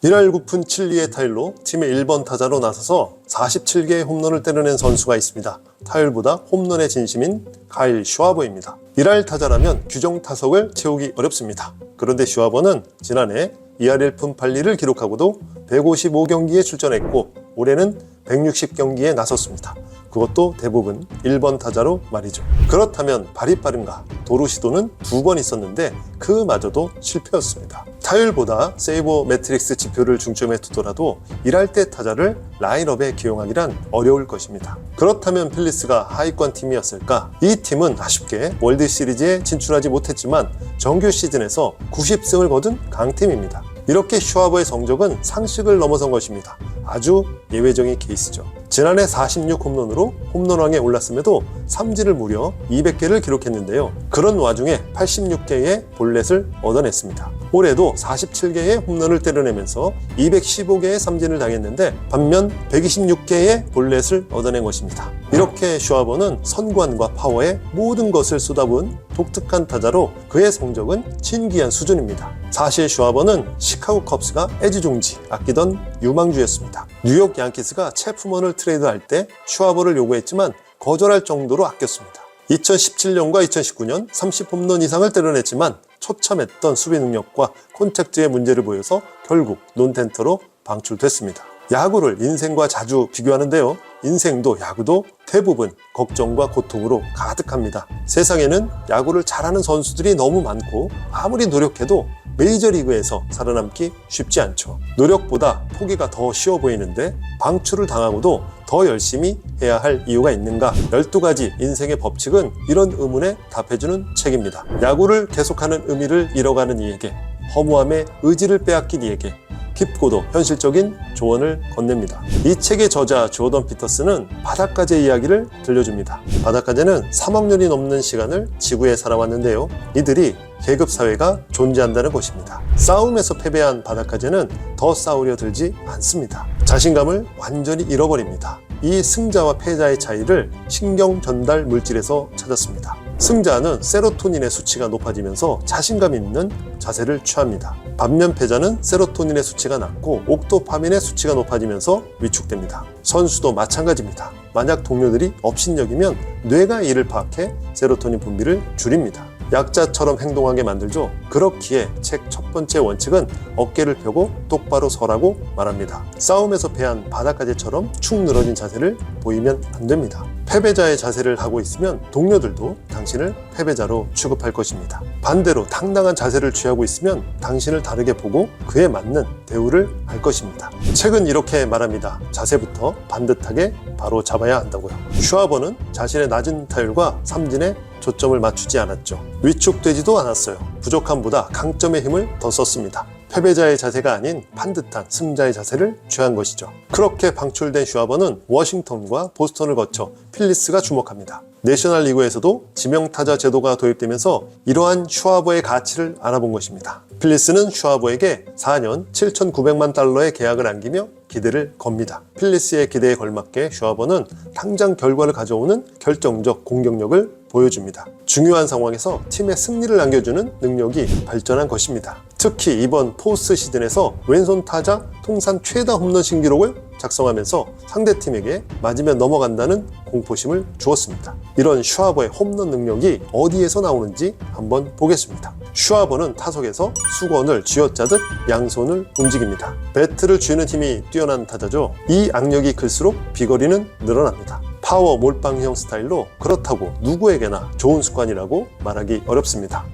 이날 구푼 칠리의 타율로 팀의 1번 타자로 나서서 47개의 홈런을 때려낸 선수가 있습니다. 타율보다 홈런의 진심인 가일 슈아버입니다. 이날 타자라면 규정 타석을 채우기 어렵습니다. 그런데 슈아버는 지난해 2할 1푼 8리를 기록하고도 155경기에 출전했고 올해는 160경기에 나섰습니다. 그것도 대부분 1번 타자로 말이죠. 그렇다면 발이 빠른가? 도루 시도는 두 번 있었는데 그마저도 실패였습니다. 타율보다 세이버 매트릭스 지표를 중점에 두더라도 일할 때 타자를 라인업에 기용하기란 어려울 것입니다. 그렇다면 필리스가 하위권 팀이었을까? 이 팀은 아쉽게 월드 시리즈에 진출하지 못했지만 정규 시즌에서 90승을 거둔 강팀입니다. 이렇게 슈아버의 성적은 상식을 넘어선 것입니다. 아주 예외적인 케이스죠. 지난해 46 홈런으로 홈런왕에 올랐음에도 삼진을 무려 200개를 기록했는데요. 그런 와중에 86개의 볼넷을 얻어냈습니다. 올해도 47개의 홈런을 때려내면서 215개의 삼진을 당했는데 반면 126개의 볼넷을 얻어낸 것입니다. 이렇게 슈아버는 선관과 파워에 모든 것을 쏟아부은 독특한 타자로 그의 성적은 진기한 수준입니다. 사실 슈아버는 시카고 컵스가 애지중지 아끼던 유망주였습니다. 뉴욕 양키스가 체프먼을 트레이드할 때 슈아버를 요구했지만 거절할 정도로 아꼈습니다. 2017년과 2019년 30홈런 이상을 때려냈지만 처참했던 수비 능력과 콘택트의 문제를 보여서 결국 논텐터로 방출됐습니다. 야구를 인생과 자주 비교하는데요. 인생도 야구도 대부분 걱정과 고통으로 가득합니다. 세상에는 야구를 잘하는 선수들이 너무 많고 아무리 노력해도 메이저리그에서 살아남기 쉽지 않죠. 노력보다 포기가 더 쉬워 보이는데 방출을 당하고도 더 열심히 해야 할 이유가 있는가? 12가지 인생의 법칙은 이런 의문에 답해주는 책입니다. 야구를 계속하는 의미를 잃어가는 이에게 허무함의 의지를 빼앗긴 이에게 깊고도 현실적인 조언을 건넵니다. 이 책의 저자 조던 피터스는 바닷가재 이야기를 들려줍니다. 바닷가재는 3억 년이 넘는 시간을 지구에 살아왔는데요. 이들이 계급 사회가 존재한다는 것입니다. 싸움에서 패배한 바닷가재는 더 싸우려 들지 않습니다. 자신감을 완전히 잃어버립니다. 이 승자와 패자의 차이를 신경 전달 물질에서 찾았습니다. 승자는 세로토닌의 수치가 높아지면서 자신감 있는 자세를 취합니다. 반면 패자는 세로토닌의 수치가 낮고 옥도파민의 수치가 높아지면서 위축됩니다. 선수도 마찬가지입니다. 만약 동료들이 업신여기면 뇌가 이를 파악해 세로토닌 분비를 줄입니다. 약자처럼 행동하게 만들죠. 그렇기에 책 첫 번째 원칙은 어깨를 펴고 똑바로 서라고 말합니다. 싸움에서 패한 바닷가재처럼 축 늘어진 자세를 보이면 안 됩니다. 패배자의 자세를 하고 있으면 동료들도 당신을 패배자로 취급할 것입니다. 반대로 당당한 자세를 취하고 있으면 당신을 다르게 보고 그에 맞는 대우를 할 것입니다. 책은 이렇게 말합니다. 자세부터 반듯하게 바로 잡아야 한다고요. 슈아버는 자신의 낮은 타율과 삼진에 초점을 맞추지 않았죠. 위축되지도 않았어요. 부족함보다 강점의 힘을 더 썼습니다. 패배자의 자세가 아닌 반듯한 승자의 자세를 취한 것이죠. 그렇게 방출된 슈아버는 워싱턴과 보스턴을 거쳐 필리스가 주목합니다. 내셔널 리그에서도 지명타자 제도가 도입되면서 이러한 슈아버의 가치를 알아본 것입니다. 필리스는 슈아버에게 4년 7,900만 달러의 계약을 안기며 기대를 겁니다. 필리스의 기대에 걸맞게 슈아버는 당장 결과를 가져오는 결정적 공격력을 보여줍니다. 중요한 상황에서 팀의 승리를 안겨주는 능력이 발전한 것입니다. 특히 이번 포스트 시즌에서 왼손 타자 통산 최다 홈런 신기록을 작성하면서 상대팀에게 맞으면 넘어간다는 공포심을 주었습니다. 이런 슈아버의 홈런 능력이 어디에서 나오는지 한번 보겠습니다. 슈아버는 타석에서 수건을 쥐어짜듯 양손을 움직입니다. 배트를 쥐는 힘이 뛰어난 타자죠. 이 악력이 클수록 비거리는 늘어납니다. 파워 몰빵형 스타일로 그렇다고 누구에게나 좋은 습관이라고 말하기 어렵습니다.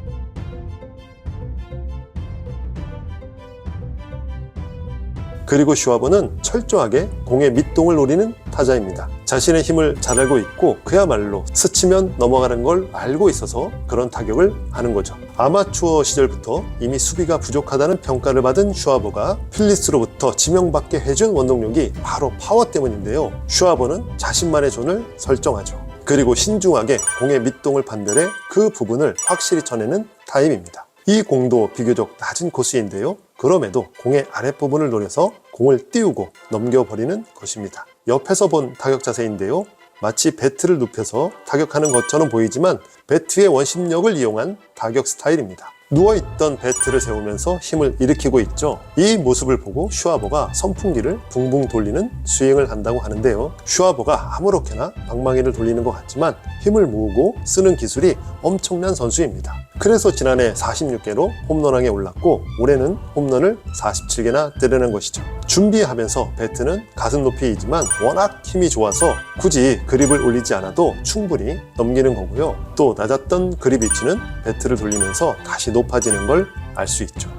그리고 슈아버는 철저하게 공의 밑동을 노리는 타자입니다. 자신의 힘을 잘 알고 있고 그야말로 스치면 넘어가는 걸 알고 있어서 그런 타격을 하는 거죠. 아마추어 시절부터 이미 수비가 부족하다는 평가를 받은 슈아버가 필리스로 부터 지명받게 해준 원동력이 바로 파워 때문인데요. 슈아버는 자신만의 존을 설정하죠. 그리고 신중하게 공의 밑동을 판별해 그 부분을 확실히 쳐내는 타입입니다. 이 공도 비교적 낮은 코스인데요. 그럼에도 공의 아랫부분을 노려서 공을 띄우고 넘겨버리는 것입니다. 옆에서 본 타격 자세인데요. 마치 배트를 눕혀서 타격하는 것처럼 보이지만 배트의 원심력을 이용한 타격 스타일입니다. 누워있던 배트를 세우면서 힘을 일으키고 있죠. 이 모습을 보고 슈아버가 선풍기를 붕붕 돌리는 스윙을 한다고 하는데요. 슈아버가 아무렇게나 방망이를 돌리는 것 같지만 힘을 모으고 쓰는 기술이 엄청난 선수입니다. 그래서 지난해 46개로 홈런왕에 올랐고 올해는 홈런을 47개나 때리는 것이죠. 준비하면서 배트는 가슴 높이이지만 워낙 힘이 좋아서 굳이 그립을 올리지 않아도 충분히 넘기는 거고요. 또 낮았던 그립 위치는 배트를 돌리면서 다시 높아지는 걸 알 수 있죠.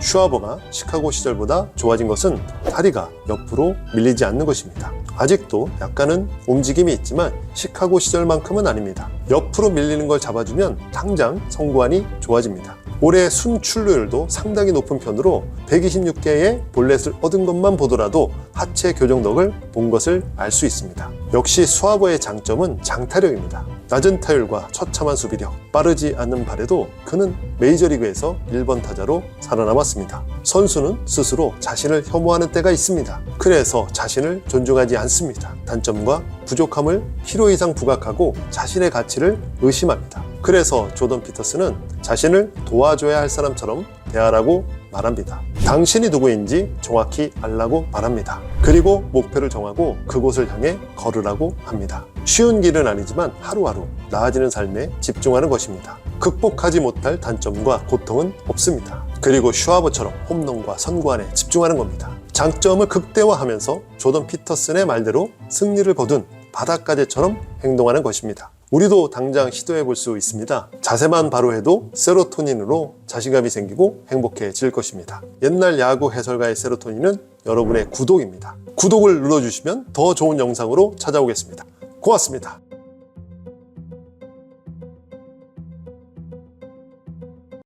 슈아버가 시카고 시절보다 좋아진 것은 다리가 옆으로 밀리지 않는 것입니다. 아직도 약간은 움직임이 있지만 시카고 시절만큼은 아닙니다. 옆으로 밀리는 걸 잡아주면 당장 성구안이 좋아집니다. 올해 순출루율도 상당히 높은 편으로 126개의 볼넷을 얻은 것만 보더라도 하체 교정덕을 본 것을 알 수 있습니다. 역시 수아버의 장점은 장타력입니다. 낮은 타율과 처참한 수비력, 빠르지 않는 발에도 그는 메이저리그에서 1번 타자로 살아남았습니다. 선수는 스스로 자신을 혐오하는 때가 있습니다. 그래서 자신을 존중하지 않습니다. 단점과 부족함을 필요 이상 부각하고 자신의 가치를 의심합니다. 그래서 조던 피터스는 자신을 도와줘야 할 사람처럼 대하라고 말합니다. 당신이 누구인지 정확히 알라고 말합니다. 그리고 목표를 정하고 그곳을 향해 걸으라고 합니다. 쉬운 길은 아니지만 하루하루 나아지는 삶에 집중하는 것입니다. 극복하지 못할 단점과 고통은 없습니다. 그리고 슈아버처럼 홈런과 선구안에 집중하는 겁니다. 장점을 극대화하면서 조던 피터슨의 말대로 승리를 거둔 바닷가재처럼 행동하는 것입니다. 우리도 당장 시도해 볼 수 있습니다. 자세만 바로 해도 세로토닌으로 자신감이 생기고 행복해질 것입니다. 옛날 야구 해설가의 세로토닌은 여러분의 구독입니다. 구독을 눌러주시면 더 좋은 영상으로 찾아오겠습니다. 고맙습니다.